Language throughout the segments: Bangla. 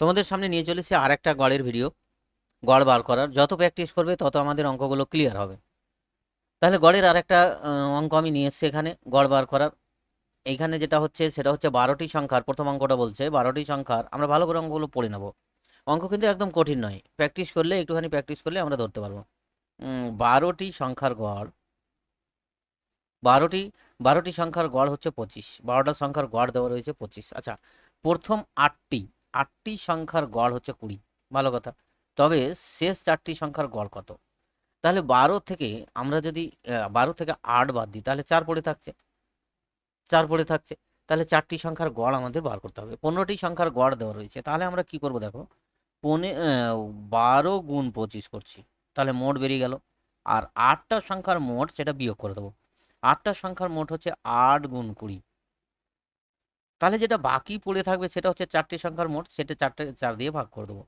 তোমাদের সামনে নিয়ে চলেছি আর একটা গড়ের ভিডিও। গড় বার করার। যত প্র্যাকটিস করবে, তত আমাদের অঙ্কগুলো ক্লিয়ার হবে। তাহলে গড়ের আর একটা অঙ্ক আমি নিয়ে এসেছি এখানে, গড় বার করার। এইখানে যেটা হচ্ছে, সেটা হচ্ছে বারোটি সংখ্যার, প্রথম অঙ্কটা বলছে, বারোটি সংখ্যার। আমরা ভালো করে অঙ্কগুলো পড়ে নেব। অঙ্ক কিন্তু একদম কঠিন নয়। প্র্যাকটিস করলে, একটুখানি প্র্যাকটিস করলে আমরা ধরতে পারব। বারোটি সংখ্যার গড়। বারোটি বারোটি সংখ্যার গড় হচ্ছে পঁচিশ। বারোটা সংখ্যার গড় দেওয়া রয়েছে পঁচিশ। আচ্ছা প্রথম আটটি আটটি সংখ্যার গড় হচ্ছে কুড়ি। ভালো কথা। তবে শেষ চারটি সংখ্যার গড় কত? তাহলে বারো থেকে আমরা যদি বারো থেকে আট বাদ দিই, তাহলে চার পড়ে থাকছে। চার পড়ে থাকছে। তাহলে চারটি সংখ্যার গড় আমাদের বার করতে হবে। পনেরোটি সংখ্যার গড় দেওয়া রয়েছে। তাহলে আমরা কি করব দেখো? পনে বারো গুণ পঁচিশ করছি। তাহলে মোট বেরিয়ে গেল। আর আটটা সংখ্যার মোট সেটা বিয়োগ করে দেবো। আটটা সংখ্যার মোট হচ্ছে আট গুণ কুড়ি। তাহলে যেটা বাকি পড়ে থাকবে সেটা হচ্ছে চারটি সংখ্যার মোট, সেটা চারটে, চার দিয়ে ভাগ করে দেবো।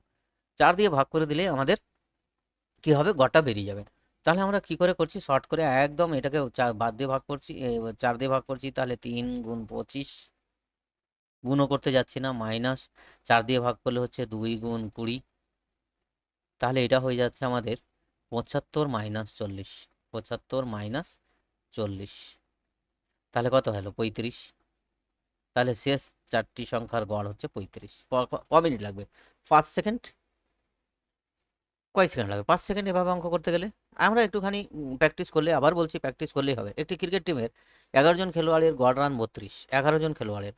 চার দিয়ে ভাগ করে দিলে আমাদের কি হবে? গড়টা বেরিয়ে যাবে। তাহলে আমরা কি করে করছি? শর্ট করে একদম এটাকে চার বাদ দিয়ে ভাগ করছি চার দিয়ে ভাগ করছি, তাহলে তিন গুণ পঁচিশ গুণও করতে যাচ্ছি না, মাইনাস চার দিয়ে ভাগ করলে হচ্ছে দুই গুণ কুড়ি। তাহলে এটা হয়ে যাচ্ছে আমাদের পঁচাত্তর মাইনাস চল্লিশ, পঁচাত্তর মাইনাস চল্লিশ। তাহলে কত হলো? পঁয়ত্রিশ। তাহলে শেষ চারটি সংখ্যার গড় হচ্ছে পঁয়ত্রিশ। ক- মিনিট লাগবে? পাঁচ সেকেন্ড? কয় সেকেন্ড লাগবে? পাঁচ সেকেন্ড এভাবে অঙ্ক করতে গেলে? আমরা একটুখানি প্র্যাকটিস করলে, আবার বলছি প্র্যাকটিস করলেই হবে। একটি ক্রিকেট টিমের এগারো জন খেলোয়াড়ের গড় রান বত্রিশ, এগারো জন খেলোয়াড়ের।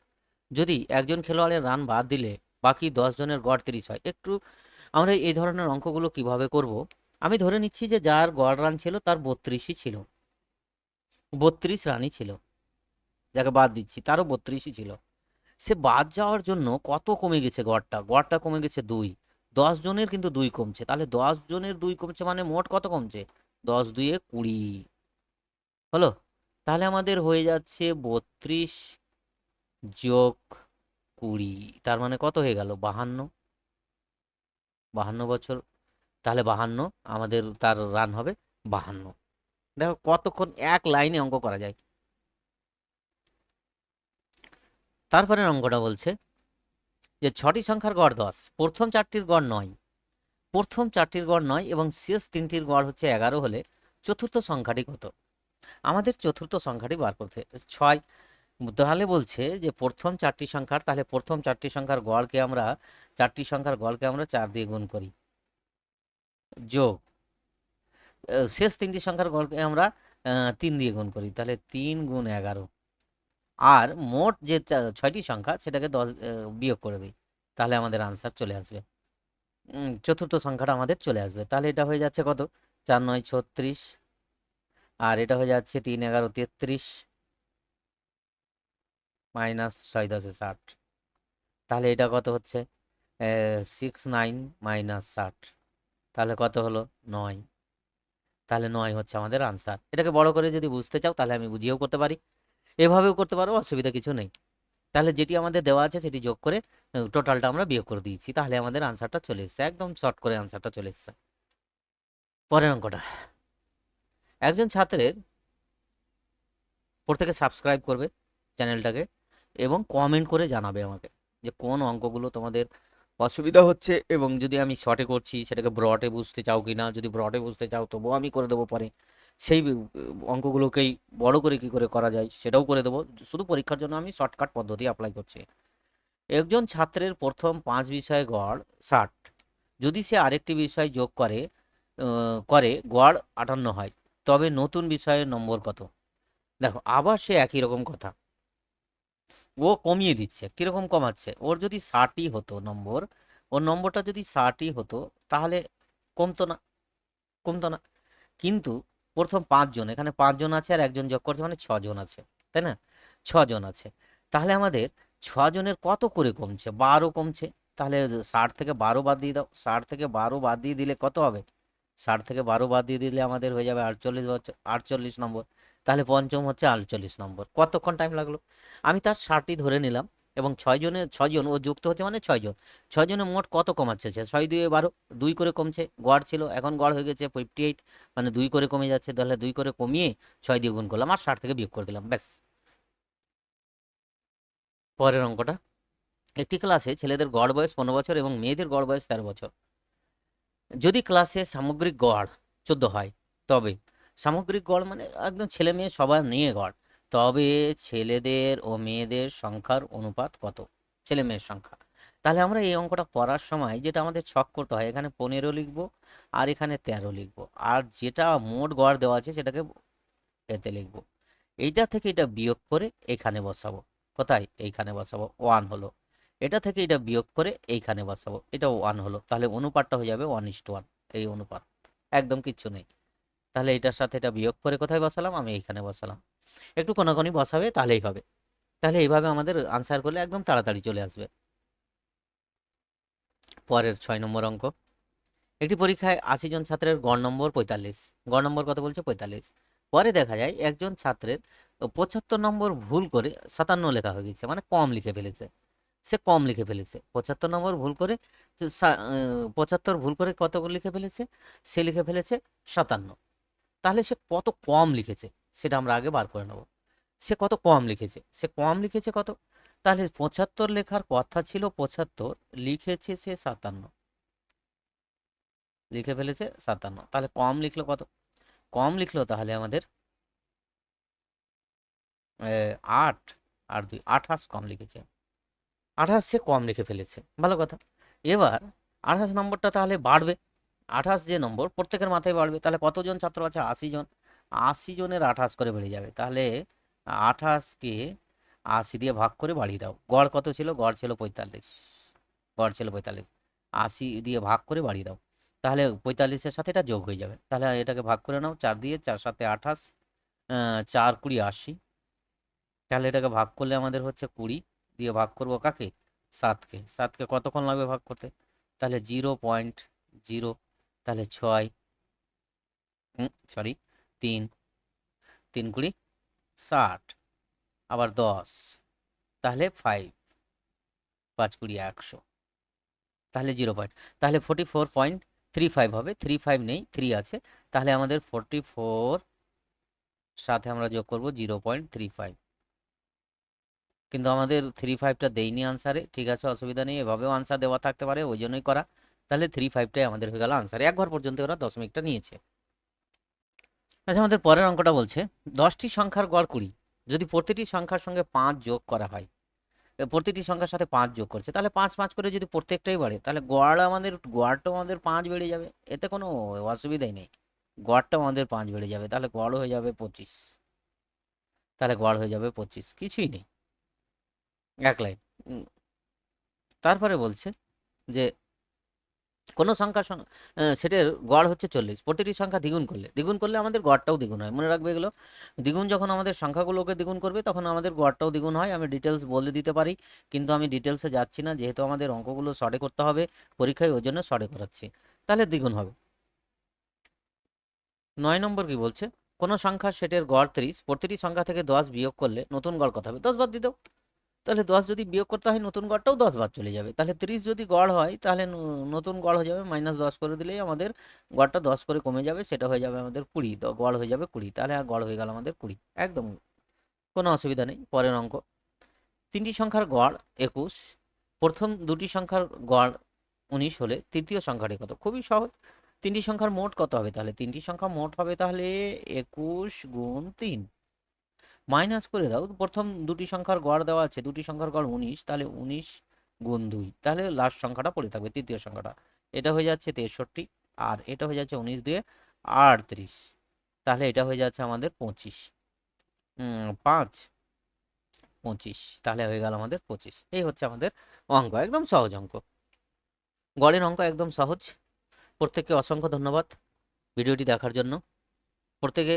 যদি একজন খেলোয়াড়ের রান বাদ দিলে, বাকি দশ জনের গড় তিরিশ হয়। একটু আমরা এই ধরনের অঙ্কগুলো কীভাবে করব? আমি ধরে নিচ্ছি যে যার গড় রান ছিল, তার বত্রিশই ছিল। বত্রিশ রানই ছিল। যাকে বাদ দিচ্ছি, তারও বত্রিশই ছিল। সে বাদ যাওয়ার জন্য কত কমে গেছে গড়টা? গড়টা কমে গেছে দুই। দশ জনের কিন্তু দুই কমছে। তাহলে দশ জনের দুই কমছে মানে মোট কত কমছে? দশ দুইয়ে কুড়ি। হলো? তাহলে আমাদের হয়ে যাচ্ছে বত্রিশ যোগ কুড়ি। তার মানে কত হয়ে গেল? বাহান্ন। বাহান্ন বছর। তাহলে বাহান্ন। আমাদের তার রান হবে বাহান্ন। দেখো কতক্ষণ এক লাইনে অঙ্ক করা যায়। তারপরে অঙ্কটা বলছে যে ছটি সংখ্যার গড় দশ। প্রথম চারটির গড় নয়। প্রথম চারটির গড় নয় এবং শেষ তিনটির গড় হচ্ছে এগারো হলে চতুর্থ সংখ্যাটি কত? আমাদের চতুর্থ সংখ্যাটি বার করতে ছয় তাহলে বলছে যে প্রথম চারটি সংখ্যার, তাহলে প্রথম চারটি সংখ্যার গড়কে আমরা, চারটি সংখ্যার গড়কে আমরা চার দিয়ে গুণ করি। যোগ। শেষ তিনটি সংখ্যার গড়কে আমরা তিন দিয়ে গুণ করি। তাহলে তিন গুণ এগারো। আর মোট যে ছয়টি সংখ্যা সেটাকে দশ বিয়োগ করে দিই। তাহলে আমাদের আনসার চলে আসবে। চতুর্থ সংখ্যাটা আমাদের চলে আসবে। তাহলে এটা হয়ে যাচ্ছে কত? চার, নয়, ছত্রিশ। আর এটা হয়ে যাচ্ছে তিন, এগারো, তেত্রিশ। মাইনাস ছয়, দশে, ষাট। তাহলে এটা কত হচ্ছে? সিক্স নাইন মাইনাস ষাট। তাহলে কত হলো? নয়। তাহলে নয় হচ্ছে আমাদের আনসার এটাকে বড় করে যদি বুঝতে চাও, তাহলে আমি বুঝিয়েও করতে পারি। এভাবেও করতে পারো, অসুবিধা কিছু নেই। তাহলে যেটি আমাদের দেওয়া আছে সেটি যোগ করে টোটালটা আমরা বিয়োগ করে দিয়েছি। তাহলে আমাদের আনসারটা চলে এসছে, একদম শর্ট করে আনসারটা চলে এসছে। পরের অঙ্কটা। একজন ছাত্রের প্রত্যেকে সাবস্ক্রাইব করবে চ্যানেলটাকে এবং কমেন্ট করে জানাবে আমাকে যে কোন অঙ্কগুলো তোমাদের অসুবিধা হচ্ছে এবং যদি আমি শর্টে করছি, সেটাকে ব্রডে বুঝতে চাও কি না যদি ব্রডে বুঝতে চাও তবুও আমি করে দেবো পরে। সেই অঙ্কগুলোকেই বড় করে কি করে করা যায় সেটাও করে দেবো। শুধু পরীক্ষার জন্য আমি শর্টকাট পদ্ধতি অ্যাপ্লাই করছি। একজন ছাত্রের প্রথম পাঁচ বিষয়ে গড় ষাট। যদি সে আরেকটি বিষয় যোগ করে করে, গড় আটান্ন হয়, তবে নতুন বিষয়ের নম্বর কত? দেখো, আবার সে একই রকম কথা। ও কমিয়ে দিচ্ছে, কীরকম কমাচ্ছে? ওর যদি ষাটই হতো নম্বর, ওর নম্বরটা যদি ষাটই হতো, তাহলে কমতো না কমতো না। কিন্তু প্রথম পাঁচজন, এখানে পাঁচজন আছে আর একজন যোগ করছে মানে ছজন আছে, তাই না? ছজন আছে। তাহলে আমাদের ছজনের কত করে কমছে? বারো কমছে। তাহলে ষাট থেকে বারো বাদ দিয়ে দাও। ষাট থেকে বারো বাদ দিয়ে দিলে কত হবে? ষাট থেকে বারো বাদ দিয়ে দিলে আমাদের হয়ে যাবে আটচল্লিশ বছর, আটচল্লিশ নম্বর। তাহলে পঞ্চম হচ্ছে আটচল্লিশ নম্বর। কতক্ষণ টাইম লাগল? আমি তার ষাটটি ধরে নিলাম। এবং ছয়জনের ছয়জন ও যুক্ত হচ্ছে মানে ছয়জন ছয়জনের মোট কত কমাচ্ছে? সে ছয় দুই বারো, দুই করে কমছে, গড় ছিল, এখন গড় হয়ে গেছে ফিফটি এইট মানে দুই করে কমে যাচ্ছে, তাহলে দুই করে কমিয়ে ছয় দিয়ে গুণ করলাম, আর ষাট থেকে বিয়োগ করে দিলাম, ব্যাস। পরের অঙ্কটা, একটি ক্লাসে ছেলেদের গড় বয়স পনেরো বছর এবং মেয়েদের গড় বয়স তেরো বছর। যদি ক্লাসে সামগ্রিক গড় চোদ্দ হয়, তবে সামগ্রিক গড় মানে একদম ছেলে মেয়ে সবার নিয়ে গড়। তবে ছেলেদের ও মেয়েদের সংখ্যার অনুপাত কত? ছেলে মেয়ের সংখ্যা। তাহলে আমরা এই অঙ্কটা করার সময় যেটা আমাদের ছক করতে হয়, এখানে পনেরো লিখব আর এখানে তেরো লিখব। আর যেটা মোট গড় দেওয়া আছে সেটাকে এতে লিখব। এইটা থেকে এটা বিয়োগ করে এখানে বসাবো। কোথায়? এইখানে বসাবো। ওয়ান হলো। এটা থেকে এটা বিয়োগ করে এইখানে বসাবো। এটা ওয়ান হলো। তাহলে অনুপাতটা হয়ে যাবে ওয়ান ইস্ট ওয়ান এই অনুপাত। একদম কিচ্ছু নেই। তাহলে এটার সাথে এটা বিয়োগ করে কোথায় বসালাম? আমি এইখানে বসালাম। একটু কোনাকোনি বসাবে তাহলেই হবে। তাহলে এইভাবে আমাদের আনসার করলে একদম তাড়াতাড়ি চলে আসবে। পরের ছয় নম্বর অঙ্ক। একটি পরীক্ষায় আশি জন ছাত্রের গড় নম্বর পঁয়তাল্লিশ। গড় নম্বর কত বলছে? পঁয়তাল্লিশ। পরে দেখা যায় একজন ছাত্রের পঁচাত্তর নম্বর ভুল করে সাতান্ন লেখা হয়ে গেছে মানে কম লিখে ফেলেছে। সে কম লিখে ফেলেছে। পঁচাত্তর নম্বর ভুল করে পঁচাত্তর ভুল করে কত লিখে ফেলেছে? সে লিখে ফেলেছে সাতান্ন। তাহলে সে কত কম লিখেছে? সেটা আমরা আগে বার করে নেব। সে কত কম লিখেছে? সে কম লিখেছে কত? তাহলে পঁচাত্তর লেখার কথা ছিল পঁচাত্তর, লিখেছে সে সাতান্ন। লিখে ফেলেছে সাতান্ন। তাহলে কম লিখলো কত? কম লিখলো তাহলে আমাদের আট আর দুই, আঠাশ কম লিখেছে। আঠাশ সে কম লিখে ফেলেছে। ভালো কথা। এবার আঠাশ নম্বরটা তাহলে বাড়বে। আঠাশ যে নম্বর, প্রত্যেকের মাথায় বাড়বে। তাহলে কতজন ছাত্র আছে? আশি জন। আশি জনের আঠাশ করে বেড়ে যাবে। তাহলে আঠাশকে আশি দিয়ে ভাগ করে বাড়িয়ে দাও। গড় কত ছিল? গড় ছিল পঁয়তাল্লিশ। গড় ছিল পঁয়তাল্লিশ। আশি দিয়ে ভাগ করে বাড়িয়ে দাও। তাহলে পঁয়তাল্লিশের সাথে এটা যোগ হয়ে যাবে। তাহলে এটাকে ভাগ করে নাও। চার দিয়ে চার সাথে আঠাশ চার কুড়ি আশি। তাহলে এটাকে ভাগ করলে আমাদের হচ্ছে কুড়ি। দিয়ে ভাগ করব কাকে? সাতকে সাতকে কতক্ষণ লাগবে ভাগ করতে? তাহলে জিরো পয়েন্ট জিরো। তাহলে ছয়। সরি তিন। তিন কুড়ি ষাট। আবার দশ। তাহলে ফাইভ পাঁচ কুড়ি একশো। তাহলে জিরো পয়েন্ট তাহলে forty four point three five হবে। থ্রি ফাইভ নেই থ্রি আছে। তাহলে আমাদের ফোর্টি ফোর সাথে আমরা যোগ করব জিরো পয়েন্ট থ্রি ফাইভ কিন্তু আমাদের থ্রি ফাইভটা দেয়নি আনসারে ঠিক আছে, অসুবিধা নেই। এভাবেও আনসার দেওয়া থাকতে পারে, ওই জন্যই করা। তাহলে থ্রি ফাইভটাই আমাদের হয়ে গেল আনসার এক ঘর পর্যন্ত ওরা দশমিকটা নিয়েছে। আচ্ছা আমাদের পরের অঙ্কটা বলছে, দশটি সংখ্যার গড় কুড়ি, যদি প্রতিটি সংখ্যার সঙ্গে পাঁচ যোগ করা হয় প্রতিটি সংখ্যার সাথে পাঁচ যোগ করছে, তাহলে পাঁচ পাঁচ করে যদি প্রত্যেকটাই বাড়ে, তাহলে গড় আমাদের গড়টাও আমাদের পাঁচ বেড়ে যাবে, এতে কোনো অসুবিধাই নেই গড়টাও আমাদের পাঁচ বেড়ে যাবে, তাহলে গড় হয়ে যাবে পঁচিশ, তাহলে গড় হয়ে যাবে পঁচিশ, কিছুই নেই, এক লাইন তারপরে বলছে যে কোনো সংখ্যা সং- আহ, সেটার গড় হচ্ছে চল্লিশ। প্রতিটি সংখ্যা দ্বিগুণ করলে দ্বিগুণ করলে আমাদের গড়টাও দ্বিগুণ হয়। মনে রাখবে এগুলো? দ্বিগুণ যখন আমাদের সংখ্যাগুলোকে দ্বিগুণ করবে তখন আমাদের গড়টাও দ্বিগুণ হয়। আমি ডিটেলস বলে দিতে পারি কিন্তু আমি ডিটেলসে যাচ্ছি না। যেহেতু আমাদের অঙ্কগুলো শর্টে করতে হবে পরীক্ষায় ওই জন্য শর্টে করাচ্ছি। তাহলে দ্বিগুণ হবে। নয় নম্বর কি বলছে? কোনো সংখ্যার সেটের গড় ত্রিশ প্রতিটি সংখ্যা থেকে দশ বিয়োগ করলে নতুন গড় কত হবে? দশ বাদ দিয়ে দাও। তাহলে দশ যদি বিয়োগ করতে হয় নতুন গড়টাও দশ বাদ চলে যাবে। তাহলে ত্রিশ যদি গড় হয়, তাহলে নতুন গড় হয়ে যাবে মাইনাস দশ করে দিলেই আমাদের গড়টা দশ করে কমে যাবে, সেটা হয়ে যাবে আমাদের কুড়ি গড় হয়ে যাবে কুড়ি, তাহলে গড় হয়ে গেল আমাদের কুড়ি, একদম কোনো অসুবিধা নেই, পরের অঙ্ক। তিনটি সংখ্যার গড় একুশ, প্রথম দুটি সংখ্যার গড় উনিশ হলে তৃতীয় সংখ্যাটি কত? খুবই সহজ, তিনটি সংখ্যার মোট কত হবে তাহলে? তিনটি সংখ্যা মোট হবে তাহলে একুশ গুণ তিন। মাইনাস করে দাও প্রথম দুটি সংখ্যার গড় দেওয়া আছে, দুটি সংখ্যার গড় উনিশ, তাহলে উনিশ গুণ দুই, তাহলে লাস্ট সংখ্যাটা পড়ে থাকবে, তৃতীয় সংখ্যাটা। এটা হয়ে যাচ্ছে তেষট্টি, আর এটা হয়ে যাচ্ছে উনিশ দিয়ে আটত্রিশ, তাহলে এটা হয়ে যাচ্ছে আমাদের পঁচিশ। পাঁচ, পঁচিশ, তাহলে হয়ে গেল আমাদের পঁচিশ, এই হচ্ছে আমাদের অঙ্ক, একদম সহজ অঙ্ক। গড়ের অঙ্ক একদম সহজ, প্রত্যেককে অসংখ্য ধন্যবাদ ভিডিওটি দেখার জন্য। প্রত্যেকে